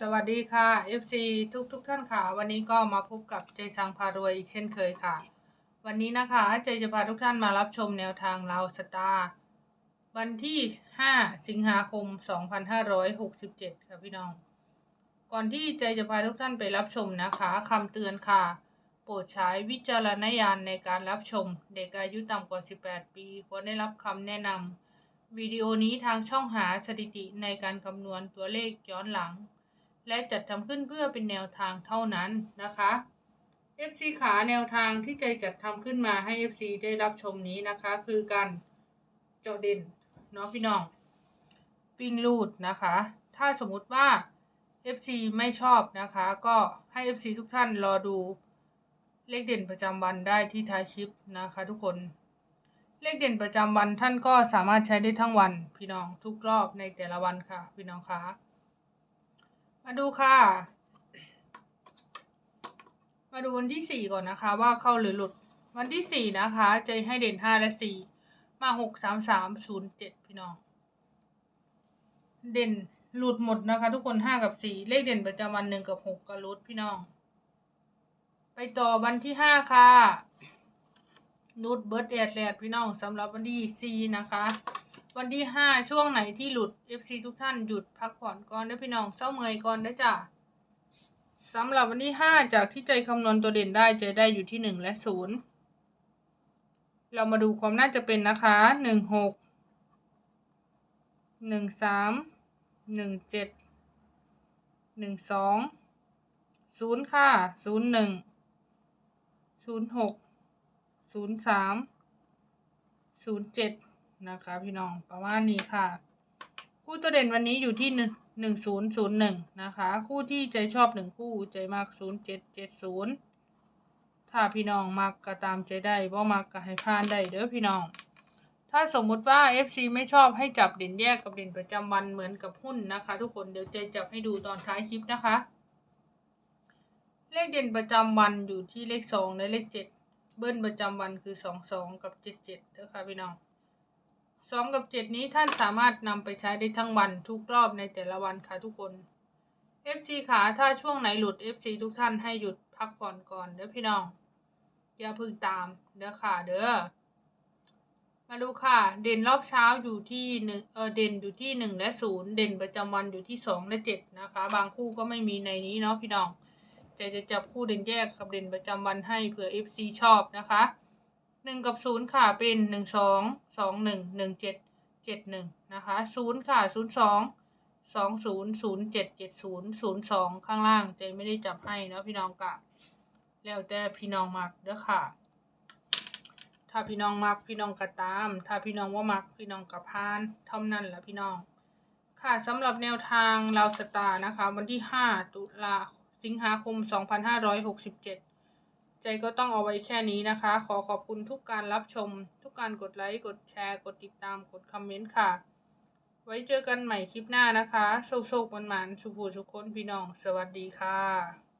สวัสดีค่ะ FC ทุกทุกท่านค่ะ วันนี้ก็มาพบกับใจสังพารวยอีกเช่นเคยค่ะ วันนี้นะคะใจจะพาทุกท่านมารับชมแนวทางเราสตาร์วันที่ 5 สิงหาคม 2567 ค่ะพี่น้อง ก่อนที่ใจจะพาทุกท่านไปรับชมนะคะคำเตือนค่ะ โปรดใช้วิจารณญาณในการรับชม เด็กอายุต่ำกว่า 18 ปีควรได้รับคำแนะนำวิดีโอนี้ทางช่องหาสถิติในการคำนวณตัวเลขย้อนหลัง และจัดทำขึ้นเพื่อเป็นแนวทางเท่านั้นนะคะ FC ขาแนวทางที่ใจจัดทำขึ้นมาให้ FC ได้รับชมนี้นะคะ คือการเจาะเด่นเนาะพี่น้องวิ่งลูดนะคะ ถ้าสมมุติว่า FC ไม่ชอบนะคะ ก็ให้ FC ทุกท่านรอดูเลขเด่นประจำวันได้ที่ท้ายคลิปนะคะ ทุกคน เลขเด่นประจำวันท่านก็สามารถใช้ได้ทั้งวัน พี่น้องทุกรอบในแต่ละวันค่ะ พี่น้องคะ มาดูค่ะ มาดูวันที่สี่ก่อนนะคะ ว่าเข้าหรือหลุด วันที่สี่นะคะจะให้เด่นห้าและสี่มาหกสามสามศูนย์เจ็ดพี่น้อง เด่นหลุดหมดนะคะ ทุกคนห้ากับสี่เลขเด่นประจำวันหนึ่งกับหกก็หลุดพี่น้อง ไปต่อวันที่ห้าค่ะนุดเบิร์ดแอดแลดพี่น้องสำหรับวันที่สี่นะคะ วันที่ห้าช่วงไหนที่หลุด FC ทุกท่านหยุดพักผ่อนก่อนเด้พี่น้องเศร้าเมยก่อนเด้จ้ะสำหรับวันที่ห้าจากที่ใจคำนวณตัวเด่นได้จะได้อยู่ที่หนึ่งและศูนย์เรามาดูความน่าจะเป็นนะคะหนึ่งหกหนึ่งสามหนึ่งเจ็ดหนึ่งสองศูนย์ค่ะศูนย์หนึ่งศูนย์หกศูนย์สามศูนย์เจ็ด นะคะ พี่น้องประมาณนี้ค่ะ คู่ตัวเด่นวันนี้อยู่ที่หนึ่งศูนย์ศูนย์หนึ่งนะคะ คู่ที่ใจชอบหนึ่งคู่ใจมากศูนย์เจ็ดเจ็ดศูนย์ถ้าพี่น้องมักก็ตามใจได้บ่มักก็ให้ผ่านได้เด้อพี่น้อง ถ้าสมมุติว่า FC ไม่ชอบให้จับเด่นแยกกับเด่นประจำวันเหมือนกับหุ้นนะคะ ทุกคนเดี๋ยวใจจับให้ดูตอนท้ายคลิปนะคะ เลขเด่นประจำวันอยู่ที่เลขสองและเลขเจ็ดเบิ้ลประจำวันคือสองสองกับเจ็ดเจ็ดเด้อค่ะพี่น้อง สองกับเจ็ดนี้ท่านสามารถนำไปใช้ได้ทั้งวันทุกรอบในแต่ละวันค่ะทุกคน FC ขาถ้าช่วงไหนหลุด FC ทุกท่านให้หยุดพักผ่อนก่อนเด้อพี่น้อง อย่าพึ่งตามเด้อค่ะเด้อมาดูค่ะ เด่นรอบเช้าอยู่ที่หนึ่งเออเด่นอยู่ที่หนึ่งและศูนย์เด่นประจำวันอยู่ที่สองและเจ็ดนะคะ บางคู่ก็ไม่มีในนี้เนาะพี่น้องจะจะจับคู่เด่นแยกกับเด่นประจำวันให้เผื่อ FC ชอบนะคะ หนึ่งกับศูนย์ค่ะเป็นหนึ่งสองสองหนึ่งหนึ่งเจ็ดเจ็ดหนึ่งนะคะศูนย์ค่ะศูนย์สองสองศูนย์ศูนย์เจ็ดเจ็ดศูนย์ศูนย์สองข้างล่างใจไม่ได้จับให้นะพี่น้องกะแล้วแต่พี่น้องมักเด้อค่ะ ถ้าพี่น้องมักพี่น้องก็ตาม ถ้าพี่น้องว่ามักพี่น้องก็พานเท่านั้นแหละพี่น้อง ค่ะสำหรับแนวทางเราสตาร์นะคะ วันที่5ตุลาสิงหาคม2567 ใจก็ต้องเอาไว้แค่นี้นะคะ ขอขอบคุณทุกการรับชม ทุกการกดไลค์ กดแชร์ กดติดตาม กดคอมเมนต์ค่ะ ไว้เจอกันใหม่คลิปหน้านะคะ โชคๆมันๆสุภูสุขคนพี่น้อง สวัสดีค่ะ